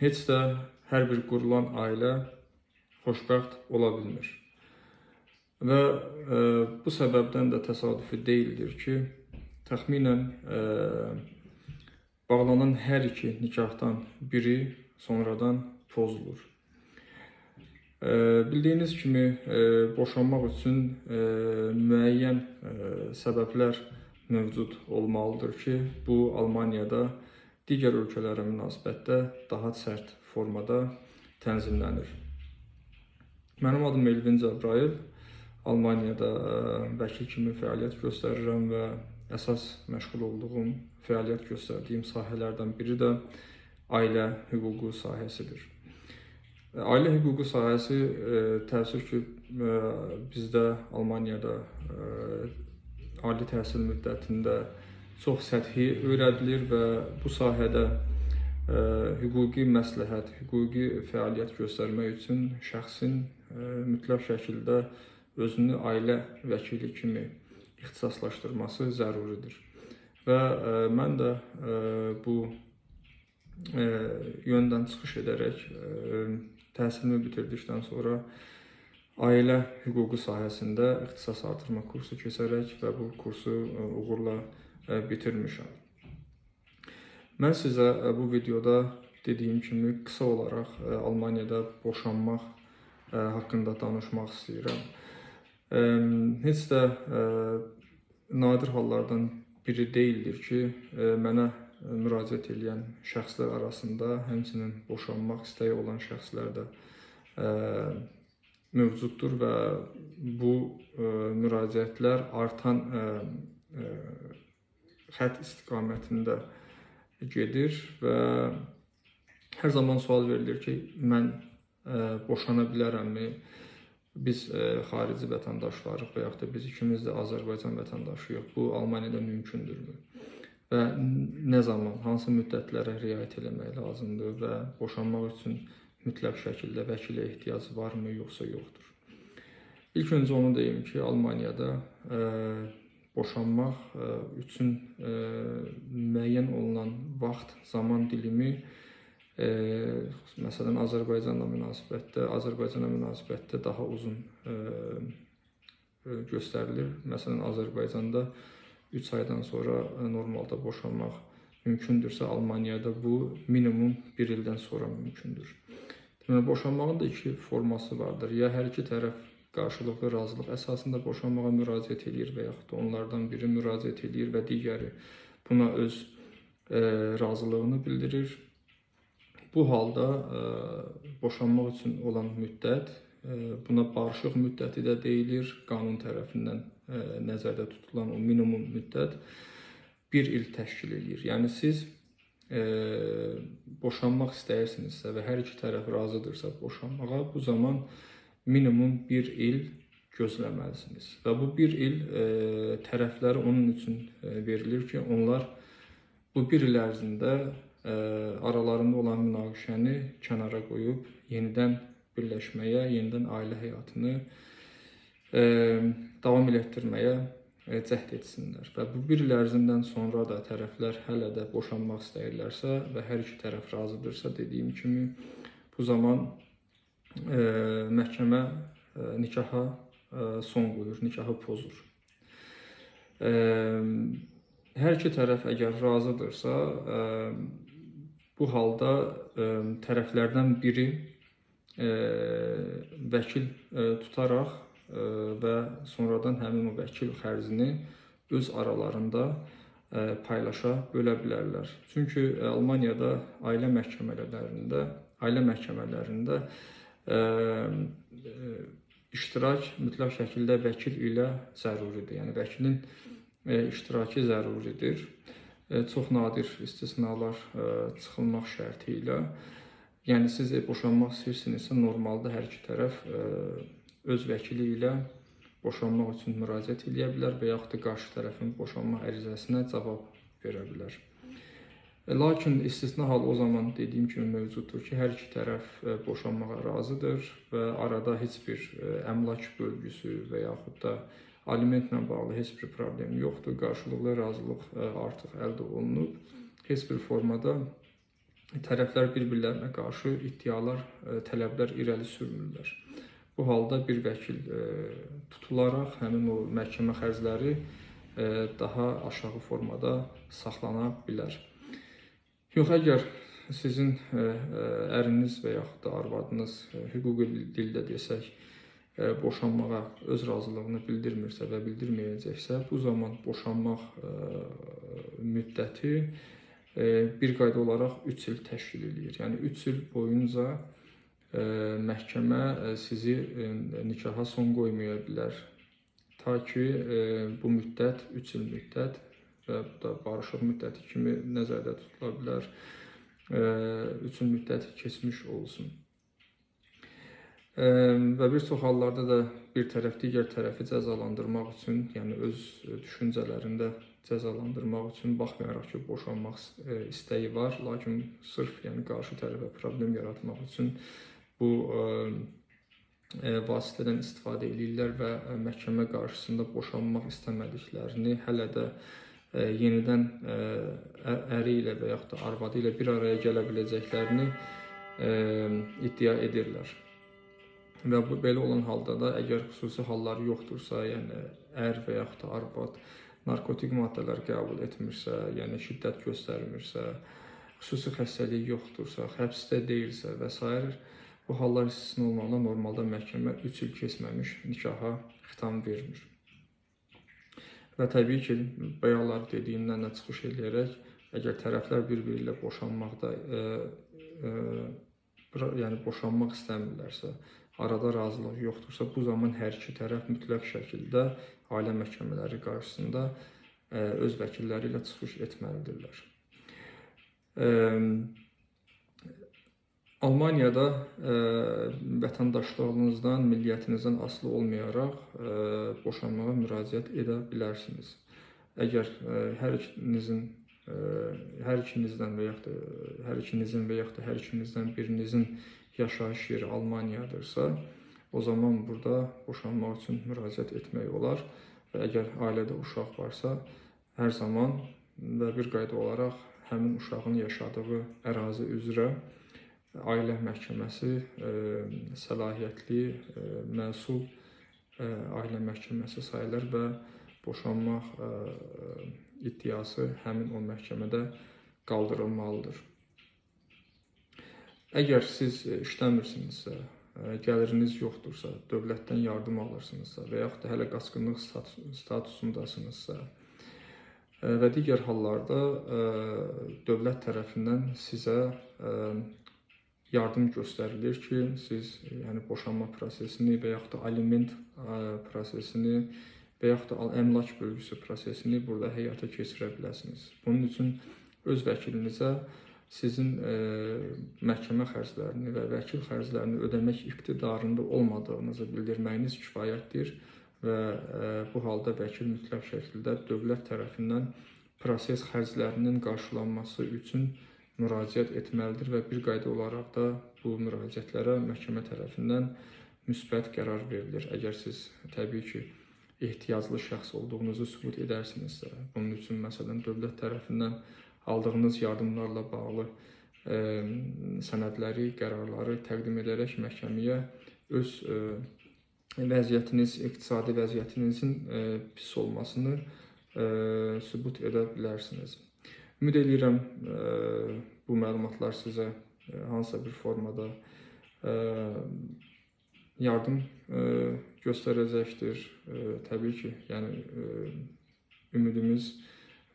heç də hər bir qurulan ailə xoşbəxt ola bilmir. Və e, bu səbəbdən də təsadüfi deyildir ki, təxminən e, bağlanan hər iki nikahdan biri sonradan pozulur. E, bildiyiniz kimi e, boşanmaq üçün e, müəyyən e, səbəblər mövcud olmalıdır ki, bu Almaniyada digər ölkələrə münasibətdə daha sərt formada tənzimlənir. Mənim adım Elvin Cəbrayıl. Almaniyada ə, vəkil kimi fəaliyyət göstərirəm və əsas məşğul olduğum, fəaliyyət göstərdiyim sahələrdən biri də ailə hüququ sahəsidir. Ailə hüququ sahəsi ə, təəssüf ki, bizdə Almaniyada ali təhsil müddətində çox səthi öyrədilir və bu sahədə ə, hüquqi məsləhət, hüquqi fəaliyyət göstərmək üçün şəxsin ə, mütləq şəkildə özünü ailə vəkili kimi ixtisaslaşdırması zəruridir. Və ə, mən də ə, bu ə, yöndən çıxış edərək ə, təhsilimi bitirdikdən sonra ailə hüququ sahəsində ixtisas artırma kursu keçərək və bu kursu ə, uğurla bitirmişəm. Mən sizə ə, bu videoda dediyim kimi qısa olaraq ə, Almaniyada boşanmaq haqqında danışmaq istəyirəm. Heç də nadir hallardan biri deyildir ki, mənə müraciət edən şəxslər arasında həmçinin boşanmaq istəyi olan şəxslər də mövcuddur və bu müraciətlər artan xətt istiqamətində gedir və hər zaman sual verilir ki, mən ə, boşana bilərəmmi? Biz ə, xarici vətəndaşlarıq və yaxud da biz ikimiz də Azərbaycan vətəndaşıyıq. Bu Almaniyada mümkündürmü? Və nə zaman, hansı müddətlərə riayət etmək lazımdır və boşanmaq üçün mütləq şəkildə vəkilə ehtiyac varmı, yoxsa yoxdur? İlk öncə onu deyim ki, Almaniyada ə, boşanmaq ə, üçün ə, müəyyən olunan vaxt, zaman dilimi e, məsələn Azərbaycanla münasibətdə, Azərbaycana münasibətdə daha uzun e, e, göstərilir. Məsələn Azərbaycanda 3 aydan sonra e, normalda boşanmaq mümkündürsə, Almaniyada bu minimum 1 ildən sonra mümkündür. Deməli boşanmağın da iki forması vardır. Ya hər iki tərəf qarşılıqlı razılıq əsasında boşanmağa müraciət eləyir və yaxud da onlardan biri müraciət eləyir və digəri buna öz e, razılığını bildirir Bu halda e, boşanmaq üçün olan müddət e, buna barışıq müddəti də deyilir. Qanun tərəfindən e, nəzərdə tutulan o minimum müddət 1 il təşkil eləyir. Yəni siz ə, boşanmaq istəyirsinizsə və hər iki tərəf razıdırsa boşanmağa, bu zaman minimum 1 il gözləməlisiniz. Və bu 1 il ə, tərəflərə onun üçün ə, verilir ki, onlar bu 1 il ərzində aralarında olan münaqişəni kənara qoyub yenidən birləşməyə, yenidən ailə həyatını davam elətdirməyə cəhd etsinlər. Və bu bir il ərzindən sonra da tərəflər hələ də boşanmaq istəyirlərsə və hər iki tərəf razıdırsa, dediyim kimi bu zaman e, məhkəmə e, nikaha e, son qoyur, nikahı pozur. E, hər iki tərəf əgər razıdırsa, Bu halda tərəflərdən biri vəkil tutaraq və sonradan həmin o vəkil xərcini öz aralarında paylaşa bölə bilərlər. Çünki Almaniyada ailə məhkəmələrində, ailə məhkəmələrində iştirak mütləq şəkildə vəkil ilə zəruridir. Yəni vəkilin ə, iştirakı zəruridir. E, çox nadir istisnalar e, çıxılmaq şərti ilə, yəni siz boşanmaq istəyirsinizsə, normalda hər iki tərəf e, öz vəkili ilə boşanmaq üçün müraciət edə bilər və yaxud da qarşı tərəfin boşanma ərizəsinə cavab verə bilər. Lakin istisna hal o zaman dediyim kimi mövcuddur ki, hər iki tərəf boşanmağa razıdır və arada heç bir əmlak bölgüsü və yaxud da alimentlə bağlı heç bir problem yoxdur. Qarşılıqlı razılıq e, artıq əldə olunub. Heç bir formada tərəflər bir-birlərinə qarşı iddialar, e, tələblər irəli sürmürlər. Bu halda bir vəkil e, tutularaq həmin o məhkəmə xərcləri e, daha aşağı formada saxlana bilər. Yox, əgər sizin e, e, əriniz və yaxud da arvadınız e, hüquqi dildə desək, boşanmağa öz razılığını bildirmirsə və bildirməyəcəksə, bu zaman boşanmaq müddəti bir qayda olaraq 3 il təşkil eləyir. Yəni 3 il boyunca məhkəmə sizi nikaha son qoymaya bilər. Ta ki bu müddət 3 il müddət da barışıq müddəti kimi nəzərdə tutula bilər. 3 il müddət keçmiş olsun. E, Və bir çox hallarda da bir tərəf digər tərəfi cəzalandırmaq üçün, yəni öz düşüncələrində cəzalandırmaq üçün baxmayaraq ki, boşanmaq e, istəyi var, lakin sırf yəni qarşı tərəfə problem yaratmaq üçün bu e, e, vasitədən istifadə edirlər və e, məhkəmə qarşısında boşanmaq istəmədiklərini, hələ də e, yenidən e, əri ilə və yaxud da arvadı ilə bir araya gələ biləcəklərini e, iddia edirlər. Və bu belə olan halda da əgər xüsusi hallar yoxdursa, yəni ər və yaxud da arvad narkotik maddələr qəbul etmirsə, yəni şiddət göstərmirsə, xüsusi xəstəliyi yoxdursa, həbsdə deyilsə və s. bu hallar istisna olmaqla normalda məhkəmə 3 il keçməmiş nikaha xitam vermir. Və təbii ki, bayaqlar dediyimdən də çıxış edərək, əgər tərəflər bir-biri ilə boşanmaqda e, e, yəni boşanmaq istəmirlərsə, arada razılıq yoxdursa, bu zaman hər iki tərəf mütləq şəkildə ailə məhkəmələri qarşısında e, öz vəkilləri ilə çıxış etməlidirlər. E, Almaniyada e, vətəndaşlığınızdan, milliyyətinizdən asılı olmayaraq e, boşanmağa müraciət edə bilərsiniz. Əgər e, hər ikinizin e, hər ikinizdən və yaxud da hər ikinizin və yaxud da hər ikinizdən birinizin yaşayış yeri Almaniyadırsa, o zaman burada boşanmaq üçün müraciət etmək olar və əgər ailədə uşaq varsa, hər zaman və bir qayda olaraq həmin uşağın yaşadığı ərazi üzrə ailə məhkəməsi e, səlahiyyətli, e, məsul e, ailə məhkəməsi sayılır və boşanmaq iddiası həmin o məhkəmədə qaldırılmalıdır. Əgər siz işləmirsinizsə, gəliriniz yoxdursa, dövlətdən yardım alırsınızsa və yaxud da hələ qaçqınlıq statu- statusundasınızsa və digər hallarda dövlət tərəfindən sizə yardım göstərilir ki, siz e, yəni boşanma prosesini və yaxud da aliment e, prosesini və yaxud da əmlak bölgüsü prosesini burada həyata keçirə biləsiniz. Bunun üçün öz vəkilinizə sizin e, məhkəmə xərclərini və vəkil xərclərini ödəmək iqtidarında olmadığınızı bildirməyiniz kifayətdir və e, bu halda vəkil mütləq şəkildə dövlət tərəfindən proses xərclərinin qarşılanması üçün müraciət etməlidir və bir qayda olaraq da bu müraciətlərə məhkəmə tərəfindən müsbət qərar verilir. Əgər siz təbii ki, ehtiyaclı şəxs olduğunuzu sübut edərsinizsə, bunun üçün məsələn dövlət tərəfindən aldığınız yardımlarla bağlı e, sənədləri, qərarları təqdim edərək məhkəməyə öz e, vəziyyətiniz, iqtisadi vəziyyətinizin e, pis olmasını e, sübut edə bilərsiniz. Ümid edirəm e, bu məlumatlar sizə e, hansısa bir formada e, yardım göstərəcəkdir. Təbii ki, yəni ümidimiz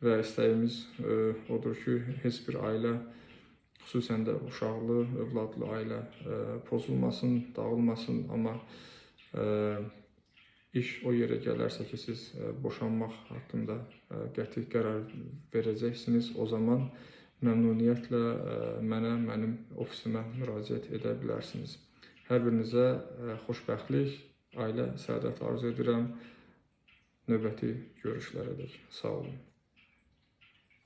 və istəyimiz odur ki, heç bir ailə xüsusən də uşaqlı, övladlı ailə pozulmasın, dağılmasın, amma iş o yerə gələrsə ki, siz e, boşanmaq haqqında e, qəti qərar verəcəksiniz, o zaman məmnuniyyətlə e, mənə, mənim ofisimə müraciət edə bilərsiniz. Hər birinizə xoşbəxtlik, ailə səadət arzu edirəm. Növbəti görüşlərədək sağ olun.